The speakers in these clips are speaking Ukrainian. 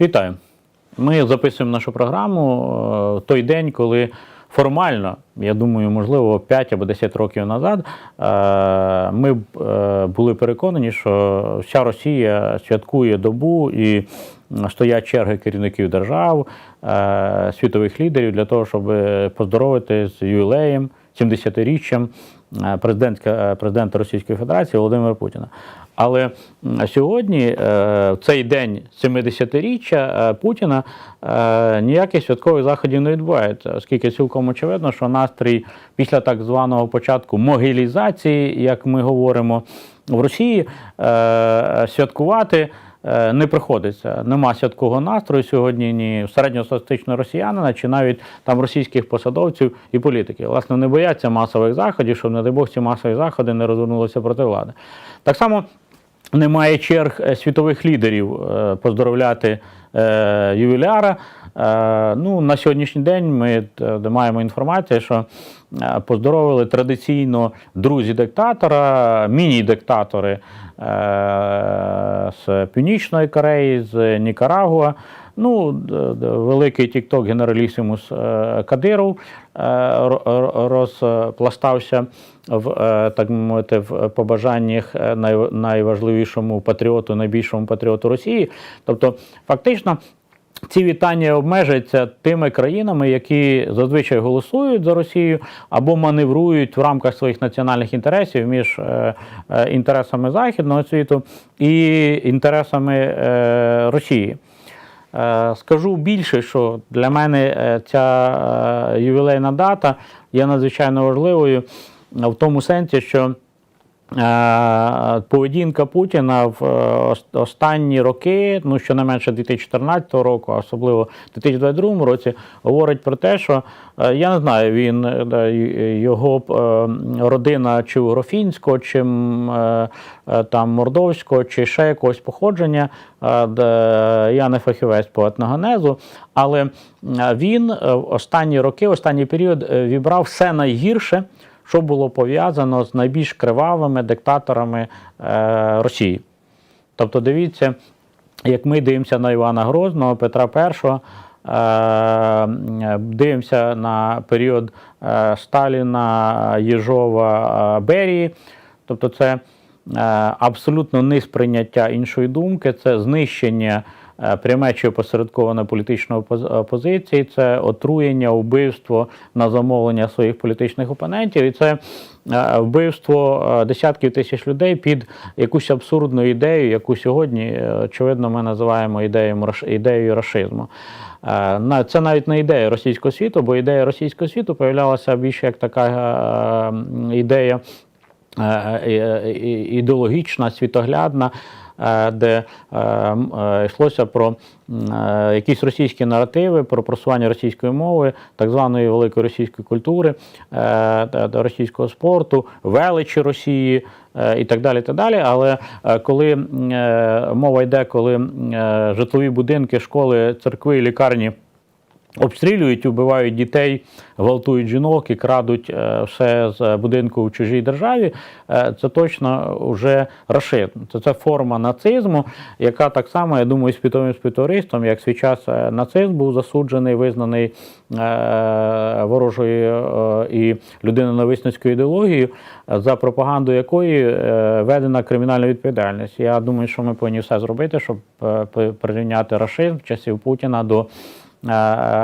Вітаю. Ми записуємо нашу програму е, в той день, коли формально, я думаю, можливо, 5 або 10 років назад е, ми е, були переконані, що вся Росія святкує добу і стоять черги керівників держав, е, світових лідерів для того, щоб поздоровити з ювілеєм, 70-річчям е, президентська- е, президента Російської Федерації Володимира Путіна. Але сьогодні, е, в цей день 70-річчя е, Путіна, е, ніяких святкових заходів не відбувається, оскільки цілком очевидно, що настрій після так званого початку могилізації, як ми говоримо в Росії, святкувати. Не приходиться, нема святкового настрою сьогодні ні середньостатистичного росіянина, чи навіть там російських посадовців і політиків. Власне, не бояться масових заходів, щоб, не дай Бог, ці масові заходи не розвернулися проти влади. Так само немає черг е, світових лідерів е, поздоровляти е, ювіляра. Е, ну, на сьогоднішній день ми е, маємо інформацію, що е, поздоровили традиційно друзі диктатора, міні-диктатори з Північної Кореї, з Нікарагуа. Ну, великий тікток генералісимус Кадиров ро- ро- розпластався в так мовити в побажаннях найважливішому патріоту, найбільшому патріоту Росії. Тобто, фактично. Ці вітання обмежуються тими країнами, які зазвичай голосують за Росію або маневрують в рамках своїх національних інтересів між е, е, інтересами Західного світу і інтересами е, Росії. Скажу більше, що для мене ця ювілейна дата є надзвичайно важливою в тому сенсі, що поведінка Путіна в е, останні роки, ну щонайменше 2014 року, особливо в 2022 році, говорить про те, що е, я не знаю, він е, його е, родина чи Грофінського, чи е, е, там Мордовського, чи ще якогось походження. е, Я не фахівець по етногенезу, але він е, останні роки, останній період е, вібрав все найгірше, що було пов'язано з найбільш кривавими диктаторами е, Росії. Тобто, дивіться, як ми дивимося на Івана Грозного, Петра І, е, дивимося на період е, Сталіна, Єжова, е, Берії. Тобто, це абсолютно несприйняття іншої думки, це знищення пряме чи опосередковане політичної опозиції, це отруєння, вбивство на замовлення своїх політичних опонентів, і це е, вбивство е, десятків тисяч людей під якусь абсурдну ідею, яку сьогодні, е, очевидно, ми називаємо ідеєю, ідеєю рашизму. Е, Це навіть не ідея російського світу, бо ідея російського світу появлялася більше як така е, ідея е, е, ідеологічна, світоглядна, е, де е, е, йшлося про е, якісь російські наративи, про просування російської мови, так званої великої російської культури, е, російського спорту, величі Росії. е, І так далі, так далі. Але е, коли е, мова йде, коли е, житлові будинки, школи, церкви, лікарні обстрілюють, убивають дітей, гвалтують жінок і крадуть е, все з будинку в чужій державі, е, це точно вже рашизм. Це, це форма нацизму, яка так само, я думаю, світовим співтовариством, як свій час е, нацизм був засуджений, визнаний ворожою і людиноненависницькою ідеологією, за пропаганду якої ведена кримінальна відповідальність. Я думаю, що ми повинні все зробити, щоб при- прирівняти рашизм часів Путіна до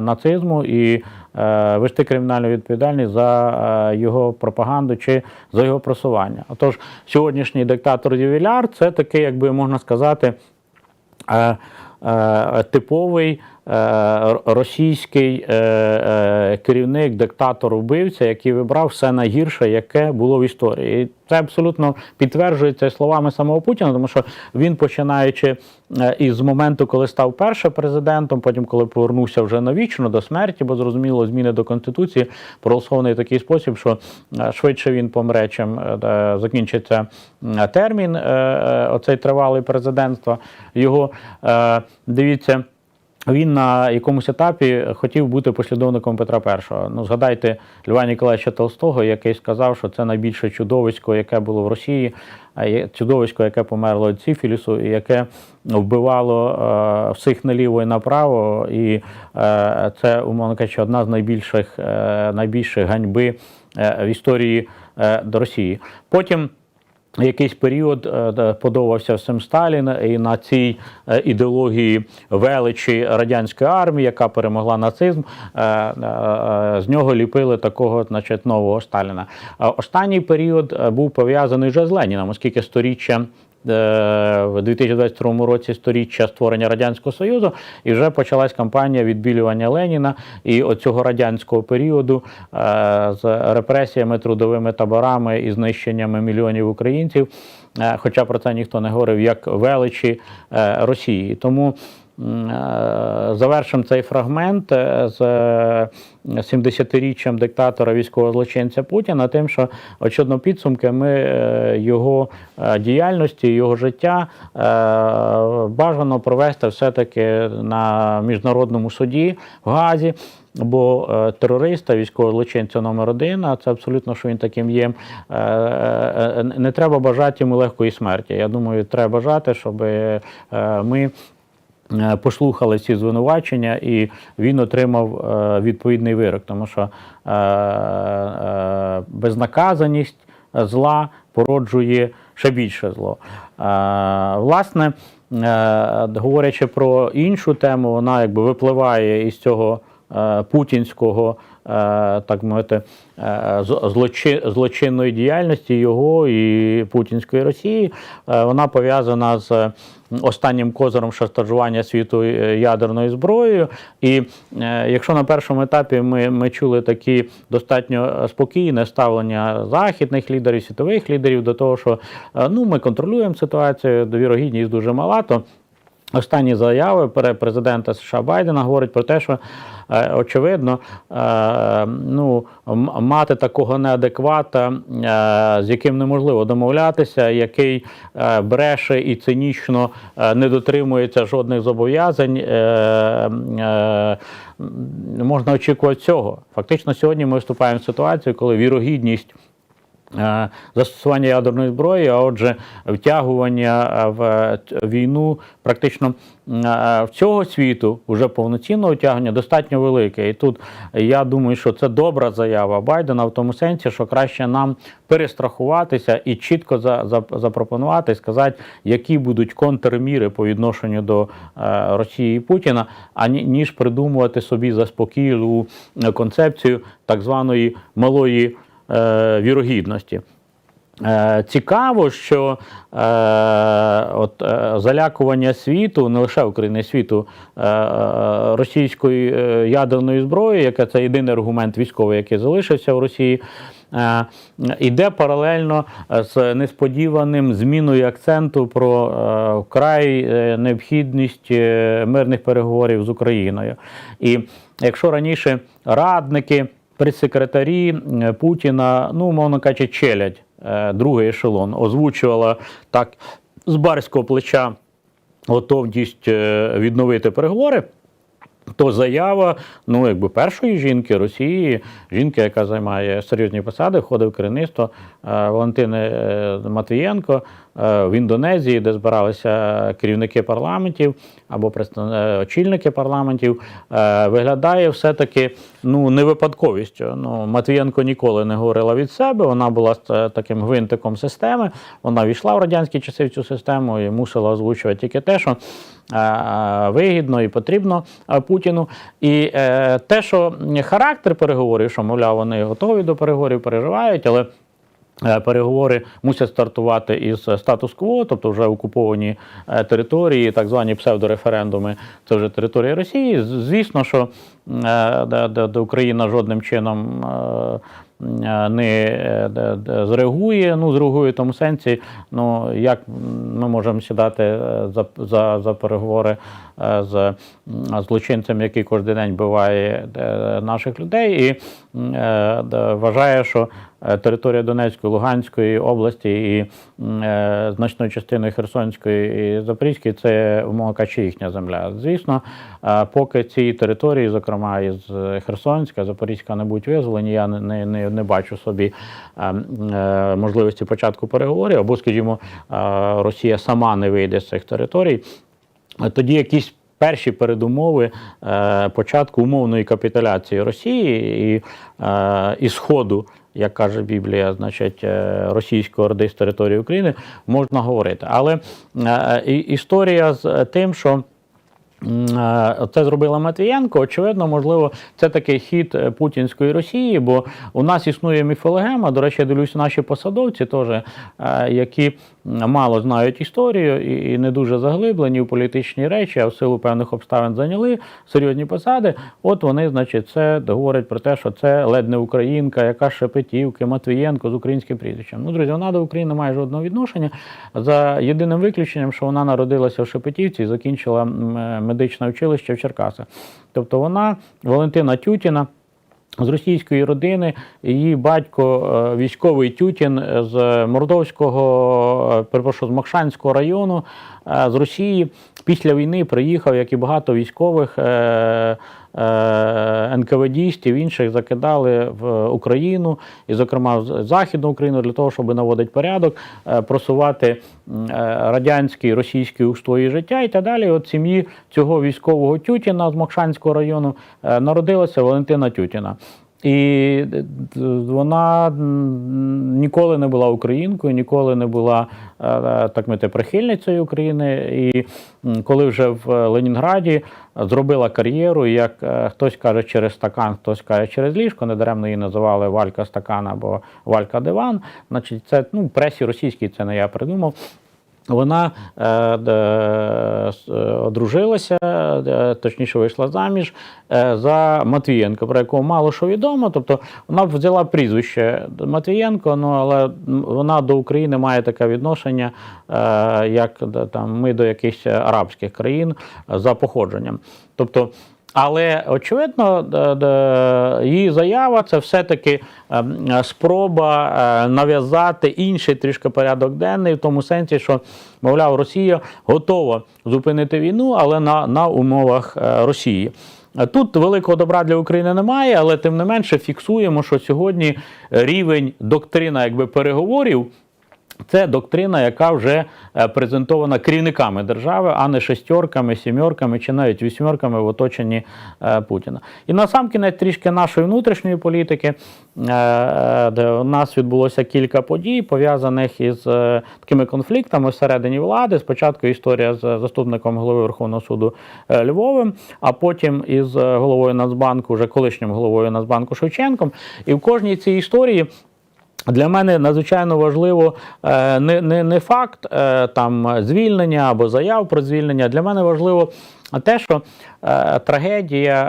нацизму і е, вести кримінальну відповідальність за е, його пропаганду чи за його просування. Отож, сьогоднішній диктатор Ювіляр це такий, якби можна сказати, е, е, типовий е, російський е, е, керівник, диктатор, вбивця, який вибрав все найгірше, яке було в історії. Це абсолютно підтверджується словами самого Путіна, тому що він, починаючи е, із моменту, коли став першим президентом, потім, коли повернувся вже навічно до смерті, бо зрозуміло, зміни до конституції проголосований в такий спосіб, що е, швидше він помре, чим е, е, закінчиться термін е, е, оцей тривалий президентства. Його е, дивіться. Він на якомусь етапі хотів бути послідовником Петра І. Ну, згадайте Льва Ніколаєвича Толстого, який сказав, що це найбільше чудовисько, яке було в Росії, чудовисько, яке померло від сифілісу, і яке вбивало е, всіх наліво і направо. І е, це, умовно кажучи, одна з найбільших, е, найбільших ганьби в історії до Росії. Потім якийсь період е, подобався всім Сталін, і на цій е, ідеології величі радянської армії, яка перемогла нацизм, е, з нього ліпили такого, значить, нового Сталіна. Останній період був пов'язаний вже з Леніном, оскільки сторіччя. Е, В 2022 році сторіччя створення радянського союзу, і вже почалась кампанія відбілювання Леніна і оцього радянського періоду е, з репресіями, трудовими таборами і знищеннями мільйонів українців. Е, Хоча про це ніхто не говорив, як величі Росії. Тому завершимо цей фрагмент е, з е, 70-річчям диктатора військового злочинця Путіна, тим, що очевидно підсумки ми е, його е, діяльності, його життя е, бажано провести все-таки на міжнародному суді в Газі. Бо е, терориста, військового злочинця номер один, а це абсолютно, що він таким є. е, е, Не треба бажати йому легкої смерті. Я думаю, треба бажати, щоб е, ми е, послухали ці звинувачення, і він отримав е, відповідний вирок, тому що е, е, безнаказаність зла породжує ще більше зло. Е, Власне, е, говорячи про іншу тему, вона якби випливає із цього е, путінського. е, Так мовити, е, злочи- злочинної діяльності його і путінської Росії, Е, вона пов'язана з останнім козиром шантажування світу е, ядерною зброєю. І е, якщо на першому етапі ми, ми чули такі достатньо спокійне ставлення західних лідерів, світових лідерів до того, що е, ну, ми контролюємо ситуацію, довірогідність дуже мала, то Останні заяви президента США Байдена говорять про те, що е, очевидно, е, ну, мати такого неадеквата, е, з яким неможливо домовлятися, який бреше і цинічно не дотримується жодних зобов'язань. Можна очікувати цього. Фактично, сьогодні ми вступаємо в ситуацію, коли вірогідність застосування ядерної зброї, а отже, втягування е, в е, війну практично е, в цього світу вже повноцінного втягнення достатньо велике. І тут я думаю, що це добра заява Байдена в тому сенсі, що краще нам перестрахуватися і чітко за, за, запропонувати, сказати, які будуть контрміри по відношенню до е, Росії і Путіна, ніж придумувати собі заспокійливу е, концепцію так званої малої е, вірогідності. Е, Цікаво, що е, от, е, залякування світу, не лише України світу, е, е, російської ядерної зброї, яка це єдиний аргумент військовий, який залишився в Росії, іде паралельно з несподіваним зміною акценту про вкрай необхідність мирних переговорів з Україною. І якщо раніше радники, прес-секретарі е, Путіна, ну, мовно кажучи, челядь, е, другий ешелон, озвучувала так з барського плеча готовність е, відновити переговори. То заява ну, якби першої жінки Росії, жінки, яка займає серйозні посади, входить в керівництво Валентини Матвієнко в Індонезії, де збиралися керівники парламентів або е, очільники парламентів, е, виглядає все-таки ну, не випадковістю. Ну, Матвієнко ніколи не говорила від себе, вона була е, таким гвинтиком системи, вона війшла в радянські часи в цю систему і мусила озвучувати тільки те, що е, вигідно і потрібно е, Путіну. І е, те, що характер переговорів, що, мовляв, вони готові до переговорів, переживають, але е, переговори мусять стартувати із статус-кво, тобто вже окуповані е, території, так звані псевдореферендуми, це вже територія Росії. Звісно, що е, Україна жодним чином. е, не е, зреагує. Ну, зреагує в тому сенсі, ну як ми можемо сідати е, за, за, за переговори е, з злочинцем, який кожен день биває е, наших людей, і е, вважає, що е, територія Донецької, Луганської області і е, значною частиною Херсонської і Запорізької це умовно кажучи, їхня земля. Звісно, е, поки ці території, зокрема із Херсонська, Запорізька, не будуть визволені, я не, не, не, бачу собі е, е, можливості початку переговорів, або, скажімо, е, Росія сама не вийде з цих територій. Е, Тоді якісь перші передумови е, початку умовної капітуляції Росії і, е, і Сходу, як каже Біблія, значить, е, російської орди з території України, можна говорити. Але е, історія з тим, що Це зробила Матвієнко. Очевидно, можливо, це такий хід е, путінської Росії, бо у нас існує міфологема. До речі, я дивлюся, наші посадовці, теж, е, які мало знають історію і не дуже заглиблені в політичні речі, а в силу певних обставин зайняли серйозні посади. От вони, значить, це говорять про те, що це ледь не українка, яка Шепетівки, Матвієнко з українським прізвищем. Ну, друзі, вона до України має жодного відношення за єдиним виключенням, що вона народилася в Шепетівці і закінчила е, медичне училище в Черкасах. Тобто вона Валентина Тютіна. З російської родини її батько е, військовий Тютін з Мордовського, е, перепрошую, з Мокшанського району е, з Росії після війни приїхав, як і багато військових е, е, НКВДістів, інших закидали в Україну, і, зокрема, в Західну Україну для того, щоб наводити порядок, е, просувати е, радянські російські устрої життя і так далі. От сім'ї цього військового Тютіна з Мокшанського району е, народилася Валентина Тютіна. І д- вона ніколи не була українкою, ніколи не була е, е, так мити прихильницею України. І коли вже в Ленінграді зробила кар'єру, як е, хтось каже через стакан, хтось каже через ліжко, недаремно її називали Валька стакан або Валька диван. Значить, це ну, пресі російській це не я придумав. Вона е, е, одружилася, е, точніше вийшла заміж е, за Матвієнко, про якого мало що відомо. Тобто вона взяла прізвище Матвієнко, ну але вона до України має таке відношення, е, як там, ми до якихось арабських країн за походженням. Тобто але очевидно, її заява це все-таки ем, спроба е, нав'язати інший трішки порядок денний, в тому сенсі, що, мовляв, Росія готова зупинити війну, але на, на умовах е, Росії. Тут великого добра для України немає, але тим не менше фіксуємо, що сьогодні рівень доктрина якби переговорів. Це доктрина, яка вже е, презентована керівниками держави, а не шестерками, сімерками чи навіть вісьмерками в оточенні е, Путіна. І насамкінець трішки нашої внутрішньої політики, е, де у нас відбулося кілька подій, пов'язаних із такими конфліктами всередині влади. Спочатку історія з заступником голови Верховного суду Львовим, а потім із головою Нацбанку, вже колишнім головою Нацбанку Шевченком. І в кожній цій історії. Для мене надзвичайно важливо е, не, не, не факт е, там звільнення або заяв про звільнення. Для мене важливо те, що е, трагедія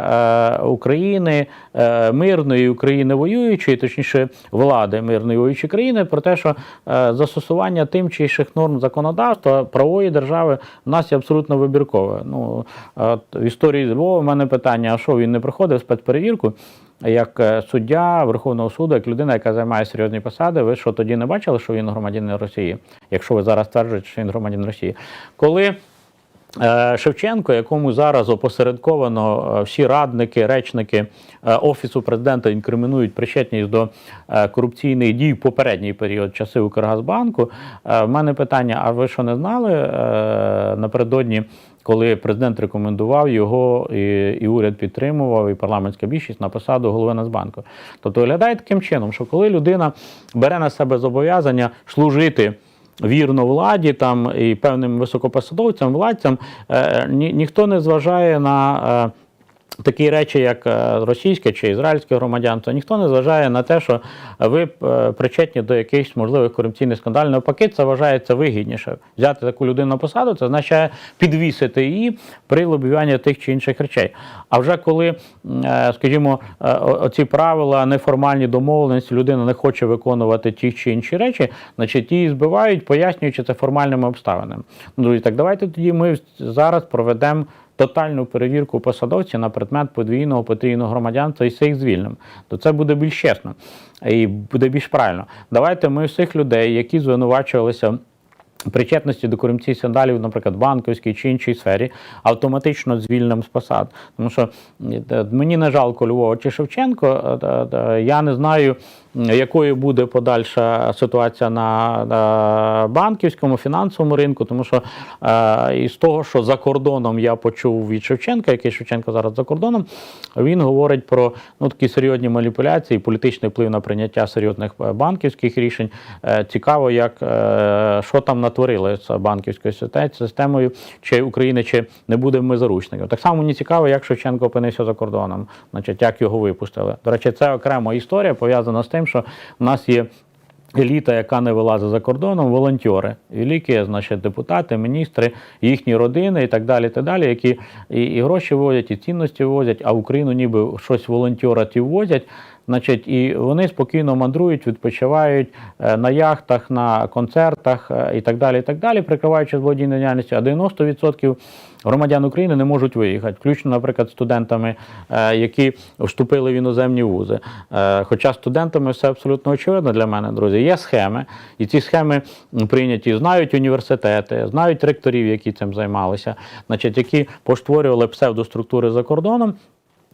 е, України, е, мирної України воюючої, точніше влади мирної воюючої країни, про те, що е, застосування тим чи інших норм законодавства правової держави в нас є абсолютно вибіркове. Ну от в історії Львова в мене питання: а що він не проходив спецперевірку? як е, суддя Верховного суду, як людина, яка займає серйозні посади, ви що тоді не бачили, що він громадянин Росії, якщо ви зараз стверджуєте, що він громадянин Росії? Коли е, Шевченко, якому зараз опосередковано е, всі радники, речники е, Офісу президента інкримінують причетність до е, корупційних дій в попередній період часи Укргазбанку, е, в мене питання: а ви що не знали е, напередодні? коли президент рекомендував його, і, і уряд підтримував, і парламентська більшість на посаду голови Нацбанку. Тобто виглядає таким чином, що коли людина бере на себе зобов'язання служити. Вірно владі там і певним високопосадовцям, владцям, е, ні, ніхто не зважає на такі речі, як е, російське чи ізраїльське громадянство, ніхто не зважає на те, що ви е, причетні до якихось можливих корупційних скандалів. Навпаки, це вважається вигідніше. Взяти таку людину на посаду, це означає підвісити її при лобіюванні тих чи інших речей. А вже коли, е, скажімо, оці правила, неформальні домовленості, людина не хоче виконувати ті чи інші речі, значить її збивають, пояснюючи це формальними обставинами. Ну, Друзі, так давайте тоді ми зараз проведемо тотальну перевірку посадовців на предмет подвійного потрійного громадянства і всіх звільнимо. То це буде більш чесно і буде більш правильно. Давайте ми всіх людей, які звинувачувалися. Причетності до корупційних скандалів, наприклад, банківській чи іншій сфері, автоматично звільнимо з посад. Тому що е, мені не жалко Львова чи Шевченко. е, е, Я не знаю, якою буде подальша ситуація на, банківському фінансовому ринку, тому що е, із того, що за кордоном я почув від Шевченка, який Шевченко зараз за кордоном, він говорить про ну, такі серйозні маніпуляції, політичний вплив на прийняття серйозних е, банківських рішень. Е, Цікаво, як що там натворили з банківською системою, чи Україна чи не будемо ми заручниками. Так само мені цікаво, як Шевченко опинився за кордоном, значить, як його випустили. До речі, це окрема історія пов'язана з тим, що в нас є. Еліта, яка не вилазить за кордоном, волонтери, великі, значить, депутати, міністри, їхні родини і так далі, так далі, які і, і гроші возять, і цінності возять, а в Україну ніби щось волонтера ті ввозять. Значить, і вони спокійно мандрують, відпочивають е, на яхтах, на концертах е, і так далі, і так далі, прикриваючи злодійну діяльністю, а 90% громадян України не можуть виїхати, включно, наприклад, студентами, е, які вступили в іноземні вузи. Хоча студентами все абсолютно очевидно для мене, друзі. Є схеми, і ці схеми прийняті, знають університети, знають ректорів, які цим займалися, значить, які поштворювали псевдоструктури за кордоном.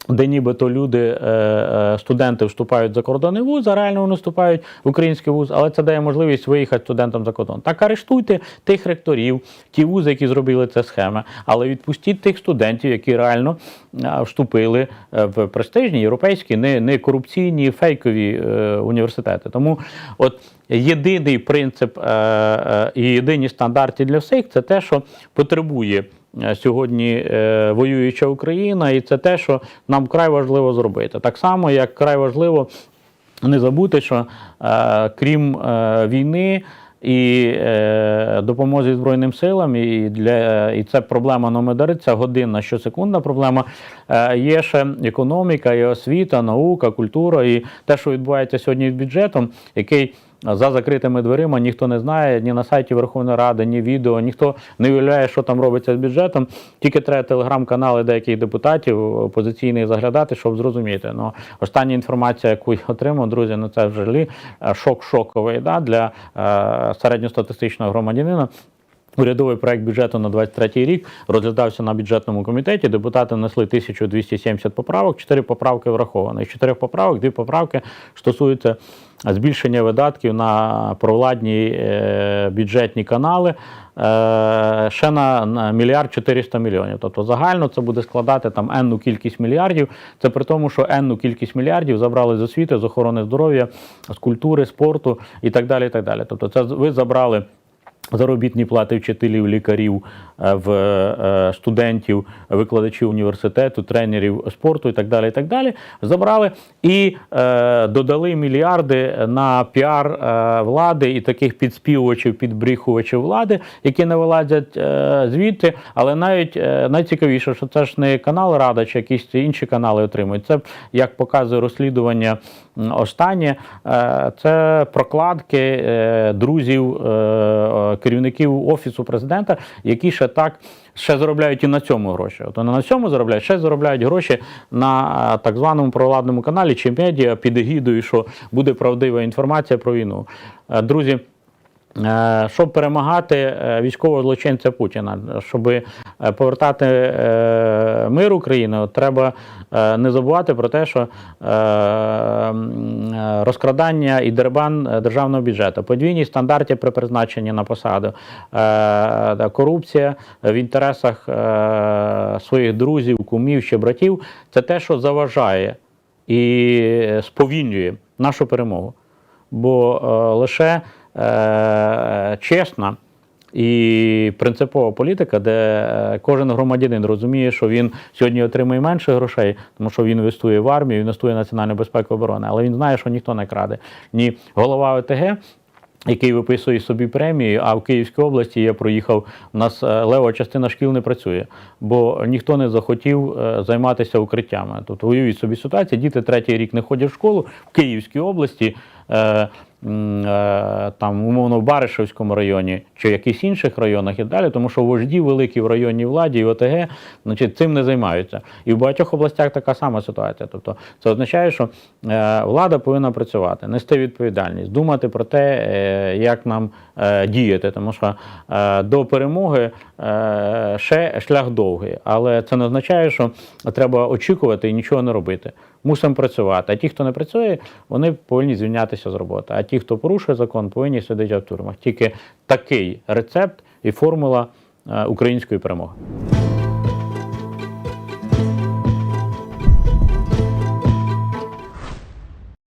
Де нібито люди, е, е, студенти вступають за кордонний вуз, а реально вони вступають в український вуз, але це дає можливість виїхати студентам за кордон. Так арештуйте тих ректорів, ті вузи, які зробили це схеми, але відпустіть тих студентів, які реально е, вступили в престижні європейські, не, не корупційні, фейкові університети. Тому от єдиний принцип і єдині стандарти для всіх це те, що потребує сьогодні е, воююча Україна, і це те, що нам край важливо зробити. Так само, як край важливо не забути, що е, крім е, війни. І е, допомозі Збройним силам, і для і це проблема номер один, це годинна щосекундна проблема. Е, є ще економіка, і освіта, наука, культура, і те, що відбувається сьогодні з бюджетом, який за закритими дверима ніхто не знає ні на сайті Верховної Ради, ні відео, ніхто не уявляє, що там робиться з бюджетом. Тільки треба телеграм-канали деяких депутатів опозиційних заглядати, щоб зрозуміти. Ну, остання інформація, яку я отримав, друзі, ну це взагалі е, шок шоковий да, для е, середньостатистичного громадянина. Урядовий проект бюджету на 23 рік розглядався на бюджетному комітеті. Депутати внесли 1270 поправок, 4 поправки враховані. З 4 поправок, 2 поправки стосуються збільшення видатків на провладні е, бюджетні канали е, ще на мільярд 400 мільйонів. Тобто загально це буде складати там енну кількість мільярдів. Це при тому, що енну кількість мільярдів забрали з освіти, з охорони здоров'я, з культури, спорту і так далі. І так далі. Тобто, це ви забрали. Заробітні плати вчителів, лікарів, е, в е, студентів, викладачів університету, тренерів спорту і так далі. І так далі. Забрали і е, додали мільярди на піар е, влади і таких підспівувачів, підбріхувачів влади, які не вилазять е, звідти. Але навіть е, найцікавіше, що це ж не канал Рада чи якісь інші канали отримують. Це як показує розслідування останнє, е, це прокладки друзів. е, керівників офісу президента, які ще так ще заробляють і на цьому гроші. От вони на цьому заробляють, ще заробляють гроші на е, так званому провладному каналі чи медіа під егідою, що буде правдива інформація про війну. Е, Друзі. Е, Щоб перемагати е, військового злочинця Путіна, щоб е, повертати мир України, от треба не забувати про те, що розкрадання і дербан державного бюджету, подвійні стандарти при призначенні на посаду, корупція в інтересах своїх друзів, кумів чи братів це те, що заважає і сповільнює нашу перемогу. Бо лише чесна, І принципова політика, де е, кожен громадянин розуміє, що він сьогодні отримує менше грошей, тому що він інвестує в армію, інвестує в національну безпеку і оборону, але він знає, що ніхто не краде. Ні голова ОТГ, який виписує собі премії, а в Київській області я проїхав, у нас е, лева частина шкіл не працює, бо ніхто не захотів е, займатися укриттями. Тобто уявіть собі ситуацію, діти третій рік не ходять в школу в Київській області. Е, Там, умовно, в Баришевському районі чи в якихось інших районах і далі, тому що вожді великі в районній владі і ОТГ значить, цим не займаються. І в багатьох областях така сама ситуація. Тобто, це означає, що е, влада повинна працювати, нести відповідальність, думати про те, е, як нам діяти, тому що до перемоги ще шлях довгий, але це не означає, що треба очікувати і нічого не робити. Мусимо працювати. А ті, хто не працює, вони повинні звільнятися з роботи. А ті, хто порушує закон, повинні сидіти в тюрмах. Тільки такий рецепт і формула е, української перемоги.